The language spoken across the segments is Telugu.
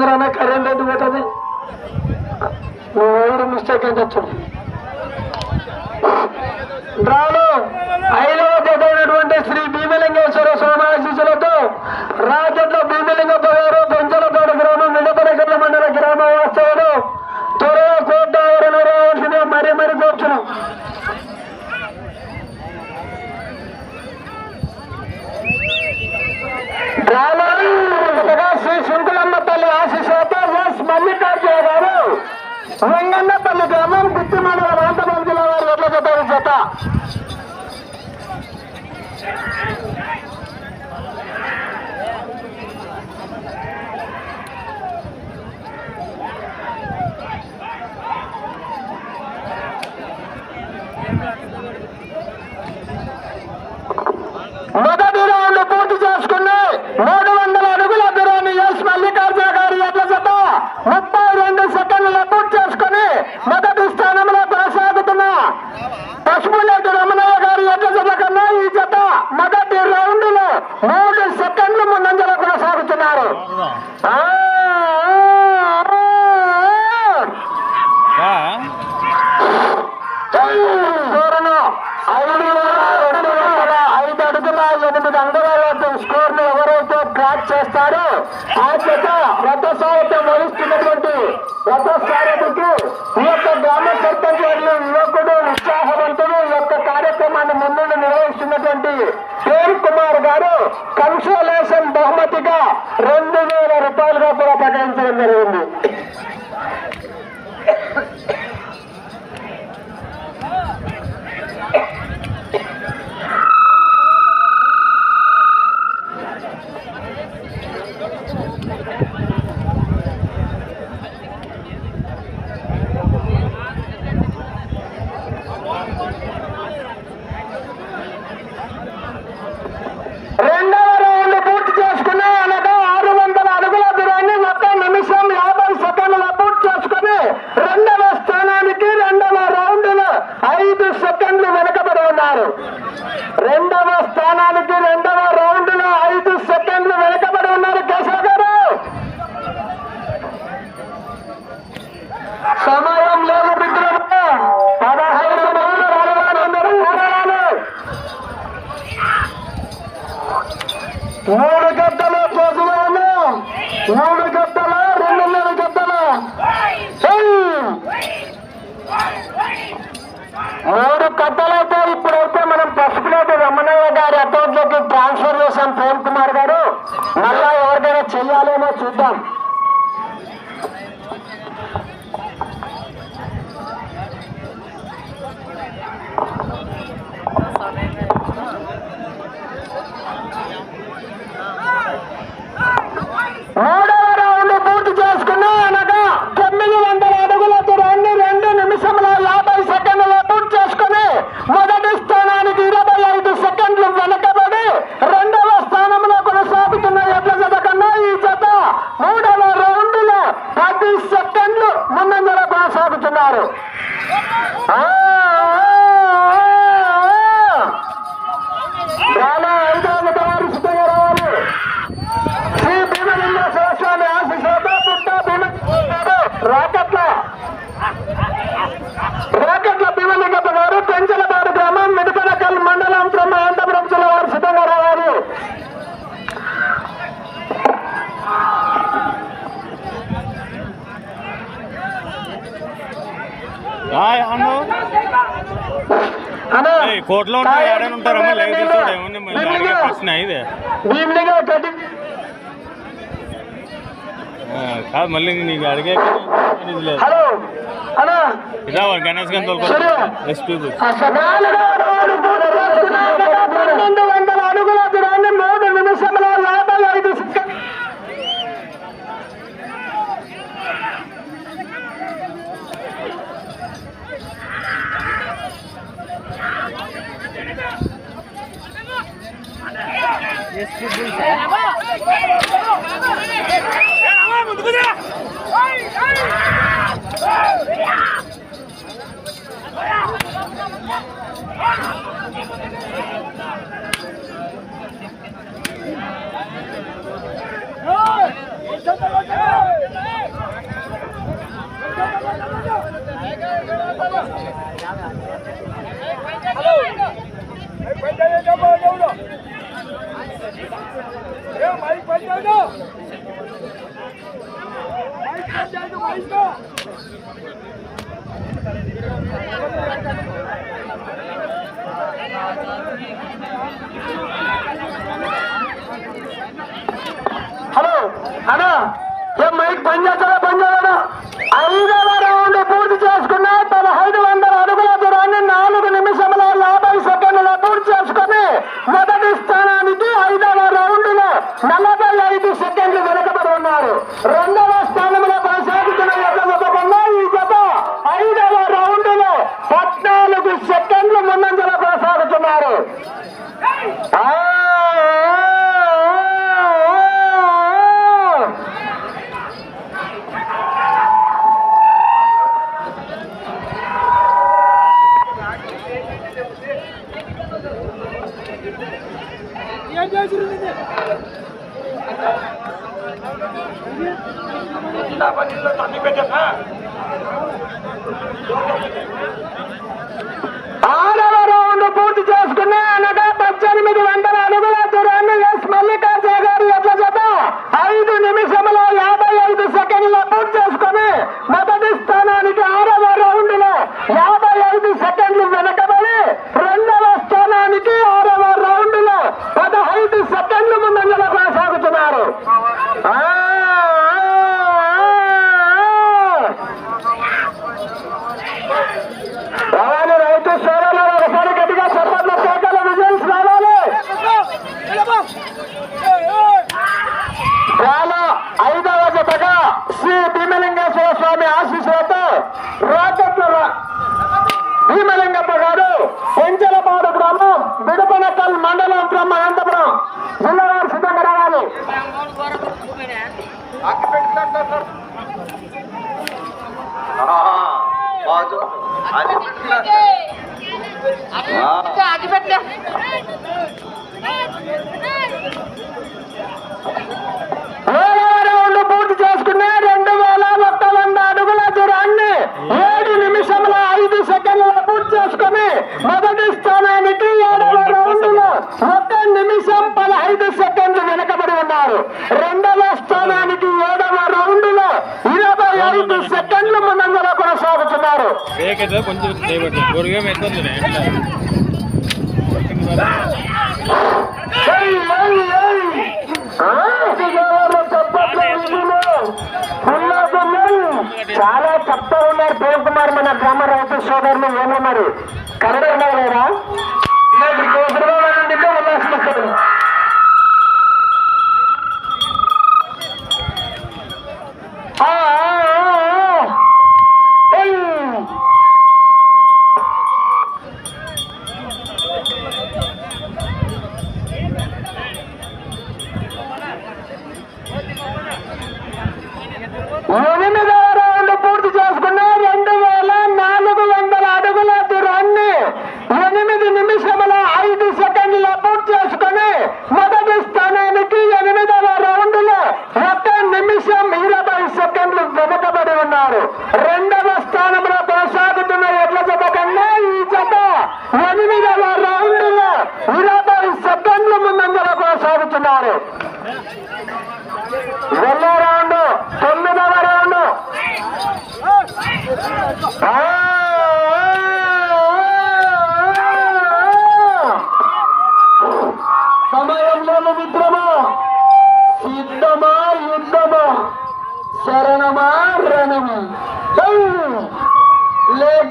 పోతుందిరా కరెంట్ రెడ్డి పోతుంది? ఓడి మిస్టేక్ అని చెప్పాడు డ్రాలో ఐదవ తేదైనటువంటి శ్రీ భీమలింగేశ్వర స్వామి సోమాశీసులతో రాజ్యంలో భీమలి ఆ చేత రథ సారథ్యం వహిస్తున్నటువంటి రథ సారథికి ఈ యొక్క ఉన్నారు. రెండవ స్థానానికి రెండవ రాఘవయ్య గారి అకౌంట్లోకి ట్రాన్స్ఫర్ చేశాం ప్రేమ్ కుమార్ గారు. మళ్ళా ఎవరికైనా చెయ్యాలేమో చూద్దాం. కోర్టులో ఎవరైనా ఉంటారమ్మా లేదు తీసుకోడు ఏమన్నా ప్రశ్న ఇది? కాదు మళ్ళీ నీకు అడిగే ఇదా గణేష్ గారిని తోలుకో ఎస్పీ హలో అన్నా ఏ మైక్ బంద్ చేస్తారా? బంద్ చేయాలన్నా? ఐదు రౌండ్ పూర్తి ఆరవ రౌండ్ పూర్తి అది పెట్టలే పూర్తి చేసుకునే రెండు వేల ఒక్క వంద అడుగుల దూరాన్ని ఏడు నిమిషముల ఐదు సెకండ్ల పూర్తి చేసుకుని మొదటి స్థానానికి ఏడవ రౌండ్లో నిమిషం పదహైదు సెకండ్లు వెనకబడి ఉన్నారు. రెండవ స్థానానికి చాలా చెప్తా ఉన్నారు ప్రేమ్ కుమార్ మన గ్రామ రైతు సోదరులు ఏమో మరి. కన్నడ ఉన్నారు ఉల్లాసం వస్తుంది ఆ, ఆ, ఆ, ఆ. ఏయ్. ఎనిమిదవ రౌండ్ పూర్తి చేసుకున్న రెండు వేల నాలుగు వందల అడుగుల దూరాన్ని ఎనిమిది నిమిషముల ఐదు సెకండ్ల పూర్తి చేసుకుని మొదటి స్థానానికి ఎనిమిదవ రౌండ్లో ఒక నిమిషం ఇరవై సెకండ్లు వెనుకబడి ఉన్నారు రెండవ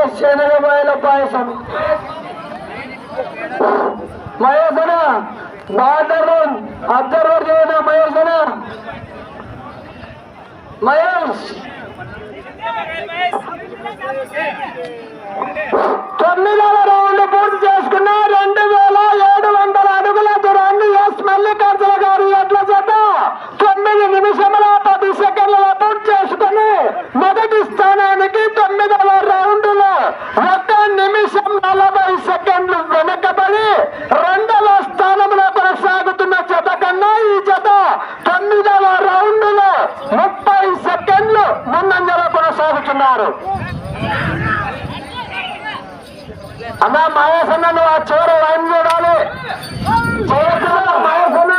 లేక శనగబాయల పాయసం మహేశన బాటర్ అబ్జర్వర్ చేయన మయోసన మయోస్ తొమ్మిదవ రౌండ్ పూర్తి చేసుకున్న రెండు వేల ఏడు వందల అడుగుల దూరాన్ని ఎస్ మల్లికార్జున గారు ఎడ్ల చేత తొమ్మిది నిమిషముల పది సెకండ్ల పూర్తి చేసుకుని మొదటి స్థానానికి తొమ్మిదవ రౌండ్ ఒక నిమిషం నలభై సెకండ్లు వెనకబడి రెండవ స్థానంలో కొనసాగుతున్న జత కన్నా ఈ జత తొమ్మిదవ రౌండ్లో ముప్పై సెకండ్లు ముందంజలో కొనసాగుతున్నారు. అన్నా మాయాసన్న నువ్వు ఆ చివరి లైన్ చూడాలి చివరి మహేష్ అన్న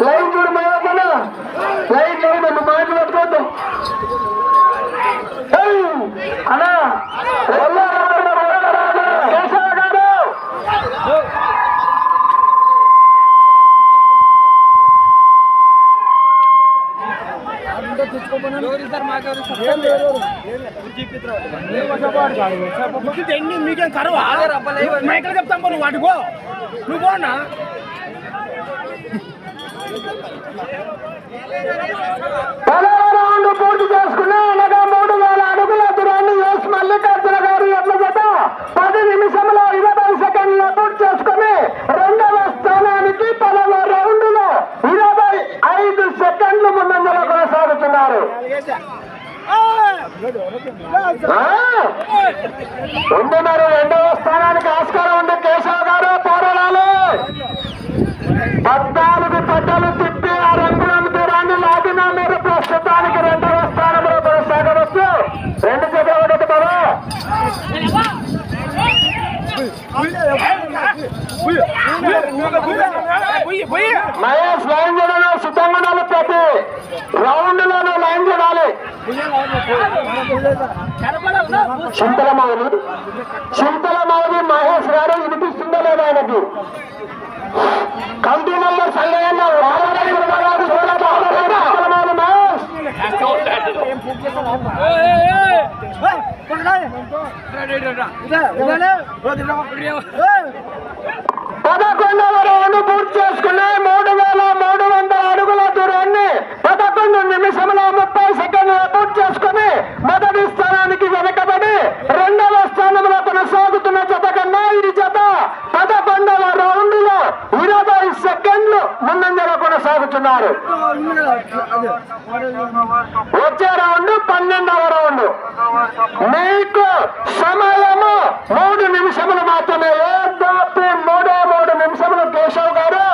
లైన్ చూడు మేమన్నా లైన్ లేదు నువ్వు మాటలు పెట్టుకోవద్దు ఏయ్! అన్నా కేశవ గారు మీకేం కరువా? మైకల్ చెప్తాం నువ్వు వాటి పో. నువ్వు పోనా పదవ రౌండ్ పూర్తి చేసుకున్నా అనగా మూడు వేల అడుగుల దూరాన్ని ఎస్ మల్లికార్జున గారు ఎట్ల జత పది నిమిషంలో ఇరవై సెకండ్ల పూర్తి చేసుకుని రెండవ స్థానానికి పదవ రౌండ్లో ఇరవై ఐదు సెకండ్లు ముందంజలో కొనసాగుతున్నారు. మరి రెండవ స్థానానికి ఆస్కారం ఉంది కేశవ్ గారు పోరాడాలి పద్నాలుగు పట్టలు తిప్పి ఆ రంగులం దూరాన్ని లాగిన మీరు ప్రస్తుతానికి రెండవ స్థానంలో కొనసాగవచ్చు. రెండు ఒకటి బాబా మహేష్ లైన్ చూడాలి సిద్ధంగా ఉండాలి ప్రతి రౌండ్ లోనూ లైన్ చూడాలి చింతల మహేష్ గారు వినిపిస్తుందో లేదా ఆయనకి? కమిటీ మెంబర్ సంగయ్య పదకొండవ రౌండ్ పూర్తి చేసుకున్నాయి. మూడు వేల మూడు వందల అడుగుల దూరాన్ని పదకొండు నిమిషంలో ముప్పై సెకండ్లు చేసుకుని మొదటి స్థానానికి వెనకబడి రెండవ స్థానంలో కొనసాగుతున్న జత కన్నా ఇది జత. పదకొండవ రౌండ్లో ఇరవై సెకండ్లు ముందంజలో కొనసాగుతున్నారు. వచ్చే రౌండ్ పన్నెండవ రౌండ్. మీకు సమయము మూడు నిమిషములు మాత్రమే ఏదాపు మూడే మూడు నిమిషములు కేశవ్ గారు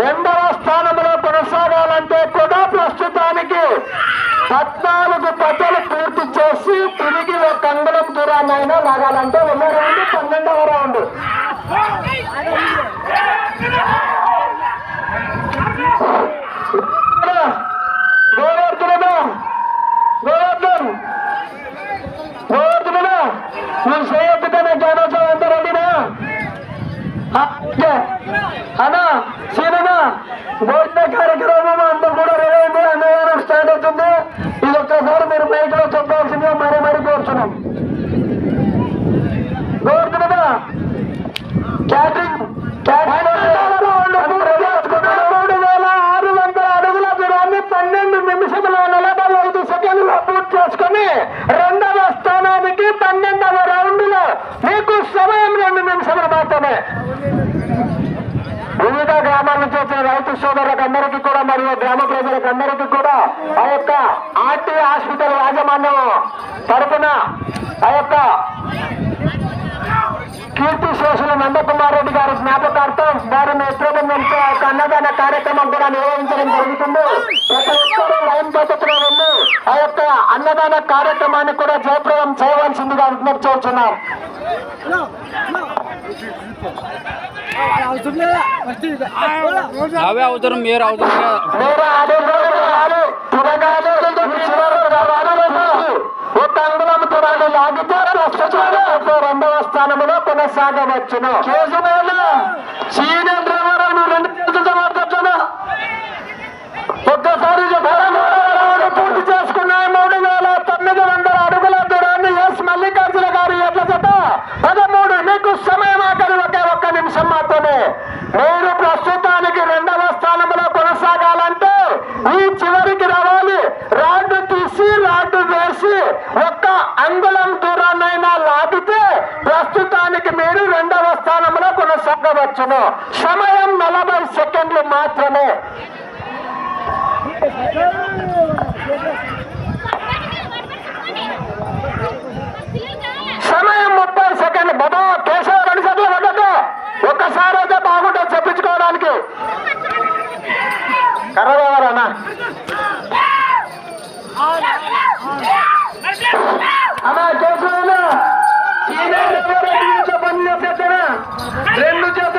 రెండవ స్థానంలో కొనసాగాలంటే కూడా ప్రస్తుతానికి పద్నాలుగు పట్టలు పూర్తి చేసి తిరిగి ఒక కంగళం దూరాన్నైనా లాగాలంటే ఉన్న రౌండ్ పన్నెండవ రౌండ్ గోవర్ధనదా గోవర్ధన్ గోవర్ధనదా నువ్వు చేయొద్దుతానే జానోత్సవం అంతా రెడీనా అన్నా సీనన్నా భోజన కార్యక్రమం అంతా కూడా రెడీ అయింది అన్నదానం స్టార్ట్ అవుతుంది ఇది ఒక్కసారి మీరు మైక్లో చెప్పాల్సిందిగా మరీ మరీ కోరుతున్నాం గోవర్ధనదా క్యాటరింగ్ మూడు వేల ఆరు వందల అడుగుల దూరాన్ని పన్నెండు నిమిషంలో నలభై ఐదు సెకండ్లు పూర్తి చేసుకుని రెండవ స్థానానికి పన్నెండవ రౌండ్లో మీకు సమయం రెండు నిమిషాలు మాత్రమే వివిధ గ్రామాల నుంచి వచ్చిన రైతు సోదరులకు అందరికీ కూడా మరియు గ్రామ ప్రజలకు అందరికీ కూడా ఆ యొక్క ఆర్టీ హాస్పిటల్ యాజమాన్యం తరపున ఆ యొక్క కీర్తి శేషులు నందకుమార్ రెడ్డి గారి జ్ఞాపకార్థం వారి నేతృత్వంతో ఆ అన్నదాన కార్యక్రమం కూడా నిర్వహించడం జరుగుతుంది ప్రతి ఒక్కరూ లైన్ పద్ధతిలో వెళ్ళి ఆ యొక్క అన్నదాన కార్యక్రమాన్ని కూడా జయప్రదం చేయవలసిందిగా విజ్ఞప్తి చేస్తున్నాం అవే అవసరం మీరు అవసరం లేదు. మీరు తిరగాలి. ఒక అంగుళం లాగితే రెండవ స్థానంలో కొనసాగవచ్చును కేసుమేళ సీనియర్ డ్రైవర్ అని రెండు ఒక్కసారి పూర్తి చేసుకున్నాయి. మూడు వేల తొమ్మిది వందల అడుగుల దూరాన్ని ఎస్ మల్లికార్జున గారు ఎట్ల చేత పదమూడు మీకు సమయం ఆకలి ఒకే ఒక్క నిమిషం మాత్రమే. మీరు ప్రస్తుతానికి రెండవ స్థానంలో కొనసాగాలంటే ఈ చివరికి రావాలి. రాడ్డు తీసి రాడ్డు వేసి ఒక్క అంగుళం దూరాన్నైనా లాగితే ప్రస్తుతానికి మీరు రెండవ స్థానంలో కొనసాగవచ్చును. సమయం నలభై సెకండ్లు మాత్రమే. సమయం ముప్పై సెకండ్. బాబా కేశవ రెండు సెకండ్లు ఉండదు ఒక్కసారి అయితే బాగుంటుంది చెప్పించుకోవడానికి. కర్రదేవాలన్నా అమ్మా కేశవనా సీనియర్ రెండు చేత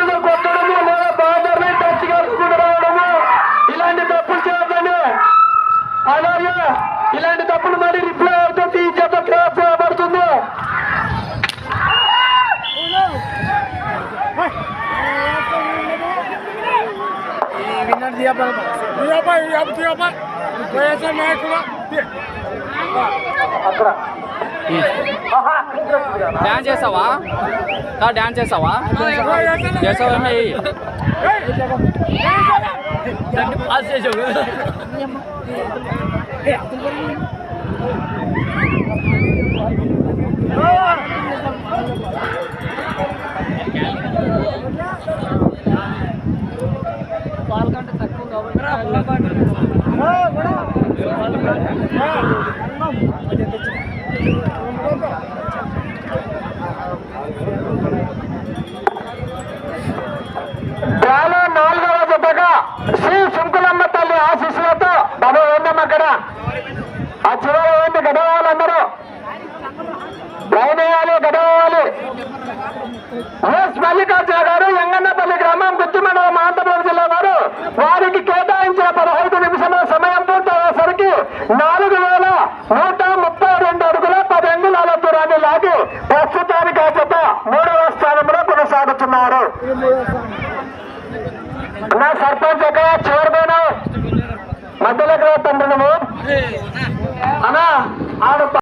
డాన్స్ చేసావా డాన్స్ చేసావా చేసావేమో పాస్ చేసావు పాల్గొంటే తక్కువ కావాలి చాలా నాలుగవ జతగా శ్రీ శుంకులమ్మ తల్లి ఆశీస్సులతో బాబు ఏంటమ్మా అక్కడ. ఆ చివరి ఏంటి గడవాళ్ళందరూ